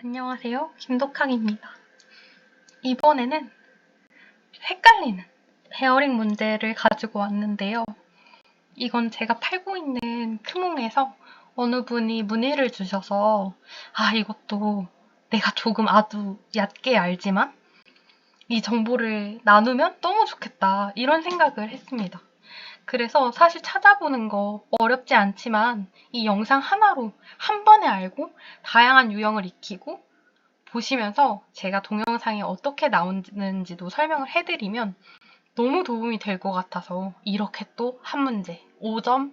안녕하세요. 김독학입니다. 이번에는 헷갈리는 베어링 문제를 가지고 왔는데요. 이건 제가 팔고 있는 크몽에서 어느 분이 문의를 주셔서 아, 이것도 내가 조금 아주 얕게 알지만 이 정보를 나누면 너무 좋겠다. 이런 생각을 했습니다. 그래서 사실 찾아보는 거 어렵지 않지만 이 영상 하나로 한 번에 알고 다양한 유형을 익히고 보시면서 제가 동영상이 어떻게 나오는지도 설명을 해드리면 너무 도움이 될 것 같아서 이렇게 또 한 문제 5점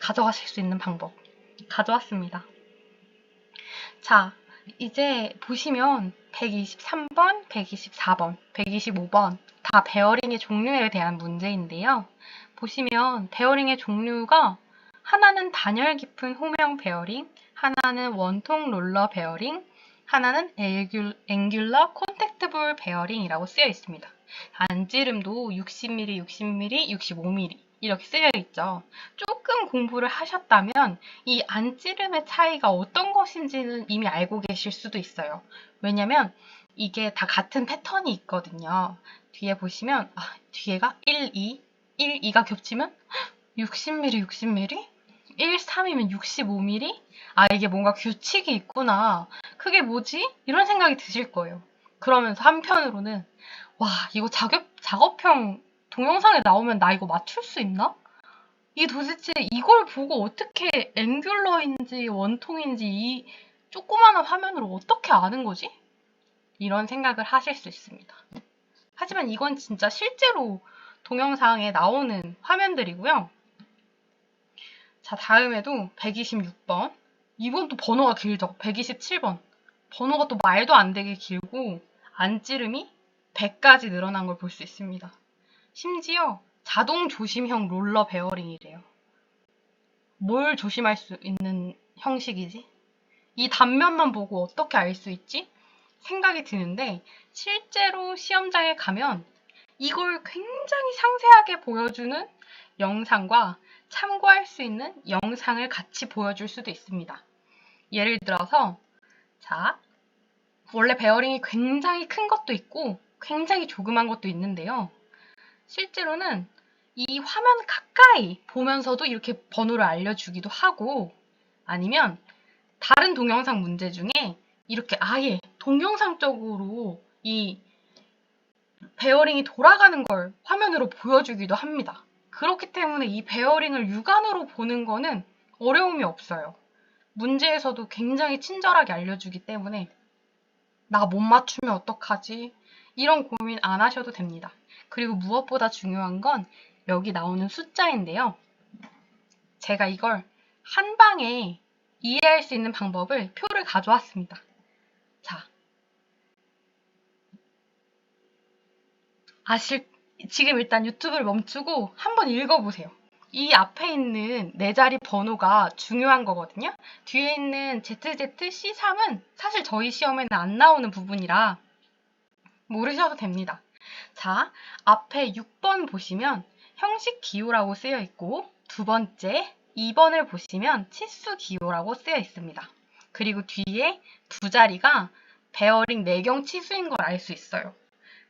가져가실 수 있는 방법 가져왔습니다. 자, 이제 보시면 123번, 124번, 125번 다 베어링의 종류에 대한 문제인데요. 보시면 베어링의 종류가 하나는 단열 깊은 호명 베어링, 하나는 원통 롤러 베어링, 하나는 앵귤러 콘택트블 베어링이라고 쓰여 있습니다. 안지름도 60mm, 60mm, 65mm 이렇게 쓰여 있죠. 조금 공부를 하셨다면 이 안지름의 차이가 어떤 것인지는 이미 알고 계실 수도 있어요. 왜냐면 이게 다 같은 패턴이 있거든요. 뒤에 보시면 아, 뒤에가 1, 2, 1, 2가 겹치면 60mm, 60mm? 1, 3이면 65mm? 아, 이게 뭔가 규칙이 있구나. 그게 뭐지? 이런 생각이 드실 거예요. 그러면서 한편으로는, 와, 이거 작업, 작업형 동영상에 나오면 나 이거 맞출 수 있나? 이 도대체 이걸 보고 어떻게 앵귤러인지 원통인지 이 조그마한 화면으로 어떻게 아는 거지? 이런 생각을 하실 수 있습니다. 하지만 이건 진짜 실제로 동영상에 나오는 화면들이고요. 자, 다음에도 126번. 이건 또 번호가 길죠. 127번. 번호가 또 말도 안 되게 길고 안찌름이 100까지 늘어난 걸 볼 수 있습니다. 심지어 자동 조심형 롤러 베어링이래요. 뭘 조심할 수 있는 형식이지? 이 단면만 보고 어떻게 알 수 있지? 생각이 드는데 실제로 시험장에 가면 이걸 굉장히 상세하게 보여주는 영상과 참고할 수 있는 영상을 같이 보여줄 수도 있습니다. 예를 들어서 자 원래 베어링이 굉장히 큰 것도 있고 굉장히 조그만 것도 있는데요. 실제로는 이 화면 가까이 보면서도 이렇게 번호를 알려주기도 하고 아니면 다른 동영상 문제 중에 이렇게 아예 동영상적으로 이 베어링이 돌아가는 걸 화면으로 보여주기도 합니다. 그렇기 때문에 이 베어링을 육안으로 보는 거는 어려움이 없어요. 문제에서도 굉장히 친절하게 알려주기 때문에 나 못 맞추면 어떡하지? 이런 고민 안 하셔도 됩니다. 그리고 무엇보다 중요한 건 여기 나오는 숫자인데요. 제가 이걸 한 방에 이해할 수 있는 방법을 표를 가져왔습니다. 자, 아실, 지금 일단 유튜브를 멈추고 한번 읽어보세요. 이 앞에 있는 네 자리 번호가 중요한 거거든요. 뒤에 있는 ZZC3은 사실 저희 시험에는 안 나오는 부분이라 모르셔도 됩니다. 자, 앞에 6번 보시면 형식 기호라고 쓰여 있고 두 번째 2번을 보시면 치수 기호라고 쓰여 있습니다. 그리고 뒤에 두 자리가 베어링 내경 치수인 걸 알 수 있어요.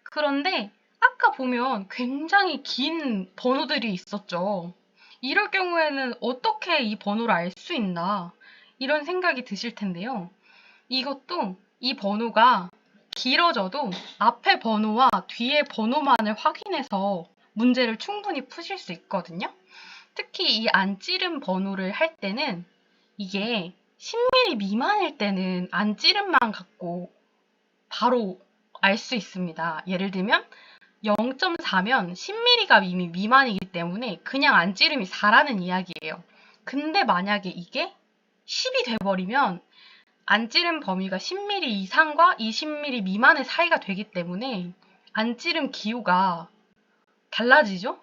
그런데 아까 보면 굉장히 긴 번호들이 있었죠. 이럴 경우에는 어떻게 이 번호를 알 수 있나 이런 생각이 드실 텐데요. 이것도 이 번호가 길어져도 앞에 번호와 뒤에 번호만을 확인해서 문제를 충분히 푸실 수 있거든요. 특히 이 안 찌른 번호를 할 때는 이게 10mm 미만일 때는 안 찌른만 갖고 바로 알 수 있습니다. 예를 들면 0.4면 10mm가 이미 미만이기 때문에 그냥 안 찌름이 4라는 이야기예요. 근데 만약에 이게 10이 돼버리면 안 찌름 범위가 10mm 이상과 20mm 미만의 사이가 되기 때문에 안 찌름 기호가 달라지죠?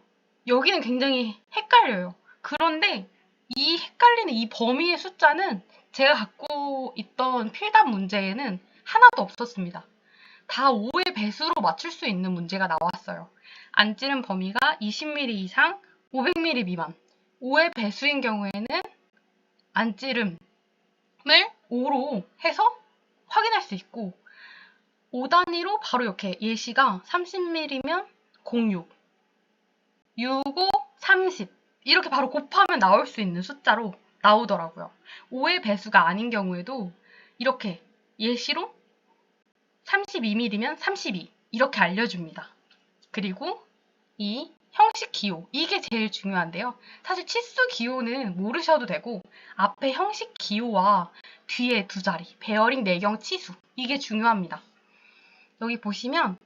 여기는 굉장히 헷갈려요. 그런데 이 헷갈리는 이 범위의 숫자는 제가 갖고 있던 필답 문제에는 하나도 없었습니다. 다 5의 배수로 맞출 수 있는 문제가 나왔어요. 안 찌른 범위가 20mm 이상, 500mm 미만. 5의 배수인 경우에는 안 찌름을 5로 해서 확인할 수 있고 5단위로 바로 이렇게 예시가 30mm면 06, 65, 30 이렇게 바로 곱하면 나올 수 있는 숫자로 나오더라고요. 5의 배수가 아닌 경우에도 이렇게 예시로 32mm면 32 이렇게 알려줍니다. 그리고 이 형식 기호 이게 제일 중요한데요. 사실 치수 기호는 모르셔도 되고 앞에 형식 기호와 뒤에 두 자리 베어링 내경 치수 이게 중요합니다. 여기 보시면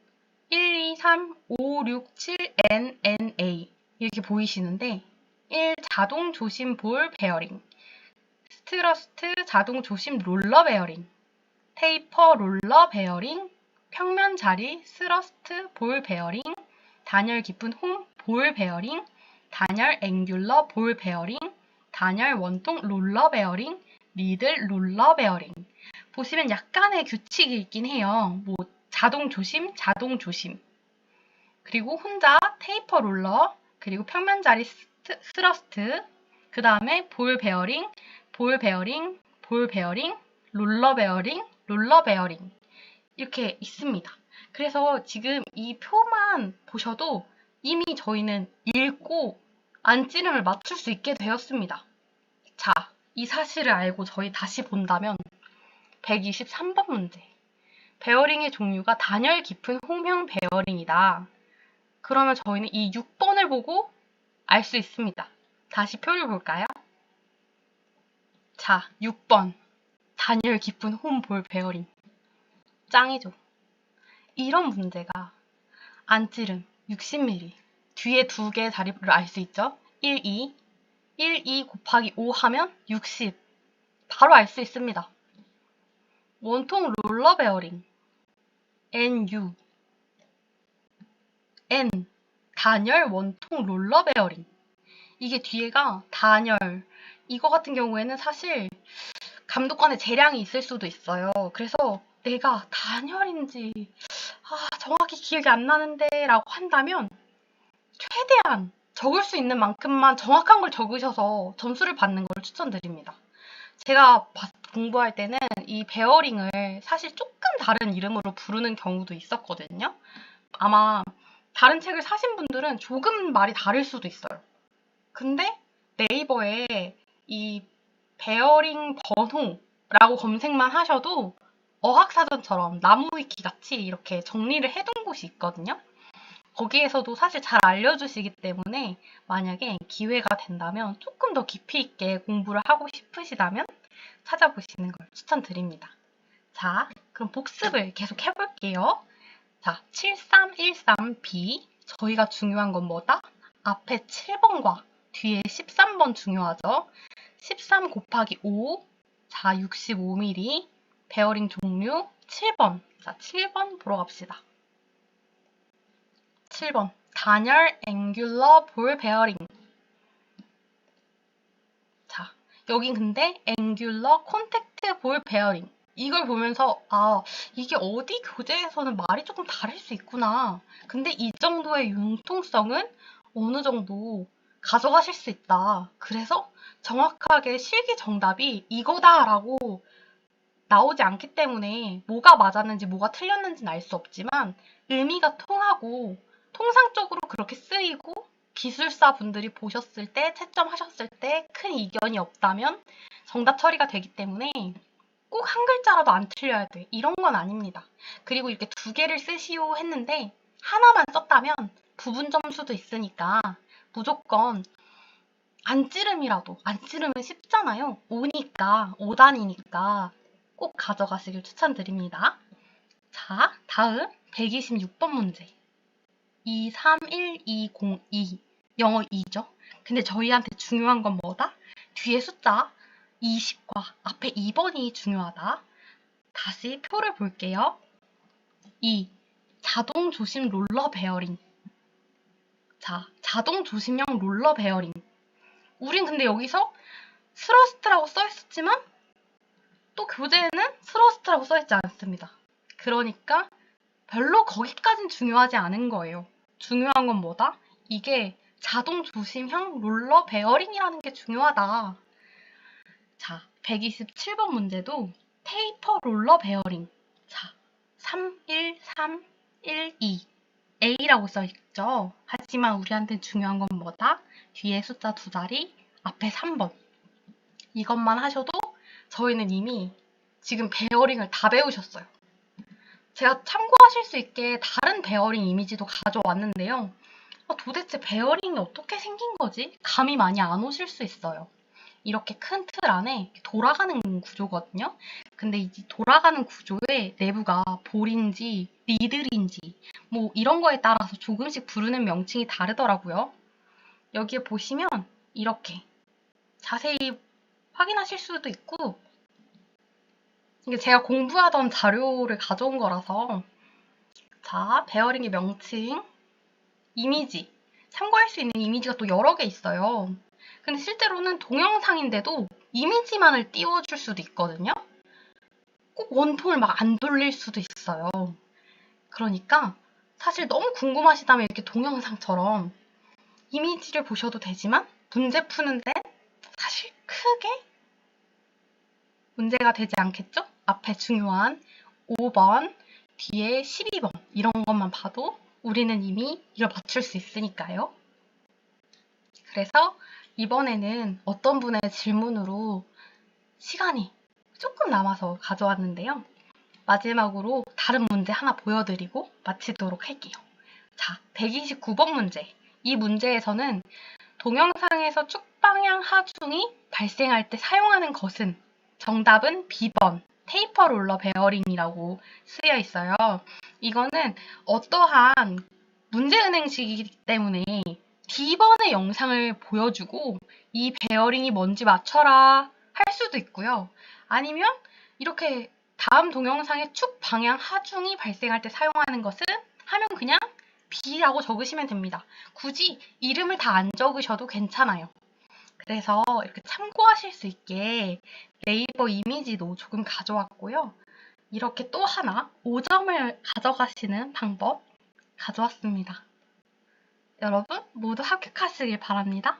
1, 2, 3, 5, 6, 7, N, N, A 이렇게 보이시는데 1. 자동 조심 볼 베어링 스트러스트 자동 조심 롤러 베어링 테이퍼 롤러 베어링 평면 자리 스러스트 볼 베어링 단열 깊은 홈 볼 베어링 단열 앵귤러 볼 베어링 단열 원통 롤러 베어링 리들 롤러 베어링 보시면 약간의 규칙이 있긴 해요. 뭐 자동 조심, 자동 조심. 그리고 혼자 테이퍼 롤러, 그리고 평면 자리 스러스트, 그 다음에 볼 베어링, 볼 베어링, 볼 베어링, 롤러 베어링, 롤러 베어링. 이렇게 있습니다. 그래서 지금 이 표만 보셔도 이미 저희는 읽고 안찌름을 맞출 수 있게 되었습니다. 자, 이 사실을 알고 저희 다시 본다면 123번 문제. 베어링의 종류가 단열 깊은 홈형 베어링이다. 그러면 저희는 이 6번을 보고 알 수 있습니다. 다시 표를 볼까요? 자, 6번. 단열 깊은 홈볼 베어링. 짱이죠. 이런 문제가 안찌름 60mm 뒤에 두 개의 자리를 알 수 있죠? 1, 2 1, 2 곱하기 5 하면 60 바로 알 수 있습니다. 원통 롤러 베어링 NU N 단열 원통 롤러 베어링 이게 뒤에가 단열 이거 같은 경우에는 사실 감독관의 재량이 있을 수도 있어요. 그래서 내가 단열인지 아, 정확히 기억이 안 나는데 라고 한다면 최대한 적을 수 있는 만큼만 정확한 걸 적으셔서 점수를 받는 걸 추천드립니다. 제가 공부할 때는 이 베어링을 사실 조금 다른 이름으로 부르는 경우도 있었거든요. 아마 다른 책을 사신 분들은 조금 말이 다를 수도 있어요. 근데 네이버에 이 베어링 번호라고 검색만 하셔도 어학사전처럼 나무위키 같이 이렇게 정리를 해둔 곳이 있거든요. 거기에서도 사실 잘 알려주시기 때문에 만약에 기회가 된다면 조금 더 깊이 있게 공부를 하고 싶으시다면 찾아보시는 걸 추천드립니다. 자, 그럼 복습을 계속 해볼게요. 자, 7313B. 저희가 중요한 건 뭐다? 앞에 7번과 뒤에 13번 중요하죠? 13 곱하기 5. 자, 65mm. 베어링 종류 7번. 자, 7번 보러 갑시다. 7번. 단열 앵귤러 볼 베어링. 자, 여긴 근데 앵귤러 콘택트 볼 베어링. 이걸 보면서 아 이게 어디 교재에서는 말이 조금 다를 수 있구나. 근데 이 정도의 융통성은 어느 정도 가져가실 수 있다. 그래서 정확하게 실기 정답이 이거다라고 나오지 않기 때문에 뭐가 맞았는지 뭐가 틀렸는지는 알 수 없지만 의미가 통하고 통상적으로 그렇게 쓰이고 기술사 분들이 보셨을 때 채점하셨을 때 큰 이견이 없다면 정답 처리가 되기 때문에 꼭 한 글자라도 안 틀려야 돼. 이런 건 아닙니다. 그리고 이렇게 두 개를 쓰시오 했는데 하나만 썼다면 부분 점수도 있으니까 무조건 안 찌름이라도 안 찌르면 쉽잖아요. 5니까 5단이니까 꼭 가져가시길 추천드립니다. 자, 다음 126번 문제. 231202 영어 2죠. 근데 저희한테 중요한 건 뭐다? 뒤에 숫자 20과 앞에 2번이 중요하다. 다시 표를 볼게요. 2. 자동 조심 롤러 베어링. 자, 자동 조심형 롤러 베어링. 우린 근데 여기서 스러스트라고 써 있었지만 또 교재에는 스러스트라고 써 있지 않습니다. 그러니까 별로 거기까진 중요하지 않은 거예요. 중요한 건 뭐다? 이게 자동 조심형 롤러 베어링이라는 게 중요하다. 자, 127번 문제도 테이퍼 롤러 베어링. 자, 31312. A라고 써있죠. 하지만 우리한테 중요한 건 뭐다? 뒤에 숫자 두 자리, 앞에 3번. 이것만 하셔도 저희는 이미 지금 베어링을 다 배우셨어요. 제가 참고하실 수 있게 다른 베어링 이미지도 가져왔는데요. 아, 도대체 베어링이 어떻게 생긴 거지? 감이 많이 안 오실 수 있어요. 이렇게 큰 틀 안에 돌아가는 구조거든요. 근데 이 돌아가는 구조의 내부가 볼인지 니들인지 뭐 이런 거에 따라서 조금씩 부르는 명칭이 다르더라고요. 여기에 보시면 이렇게 자세히 확인하실 수도 있고 이게 제가 공부하던 자료를 가져온 거라서 자 베어링의 명칭 이미지 참고할 수 있는 이미지가 또 여러 개 있어요. 근데 실제로는 동영상인데도 이미지만을 띄워줄 수도 있거든요. 꼭 원통을 막 안 돌릴 수도 있어요. 그러니까 사실 너무 궁금하시다면 이렇게 동영상처럼 이미지를 보셔도 되지만 문제 푸는데 사실 크게 문제가 되지 않겠죠? 앞에 중요한 5번, 뒤에 12번 이런 것만 봐도 우리는 이미 이걸 맞출 수 있으니까요. 그래서 이번에는 어떤 분의 질문으로 시간이 조금 남아서 가져왔는데요. 마지막으로 다른 문제 하나 보여드리고 마치도록 할게요. 자, 129번 문제. 이 문제에서는 동영상에서 축방향 하중이 발생할 때 사용하는 것은 정답은 B번 테이퍼 롤러 베어링이라고 쓰여 있어요. 이거는 어떠한 문제은행식이기 때문에 D번의 영상을 보여주고 이 베어링이 뭔지 맞춰라 할 수도 있고요. 아니면 이렇게 다음 동영상의 축 방향 하중이 발생할 때 사용하는 것은 하면 그냥 B라고 적으시면 됩니다. 굳이 이름을 다 안 적으셔도 괜찮아요. 그래서 이렇게 참고하실 수 있게 네이버 이미지도 조금 가져왔고요. 이렇게 또 하나 5점을 가져가시는 방법 가져왔습니다. 여러분 모두 합격하시길 바랍니다.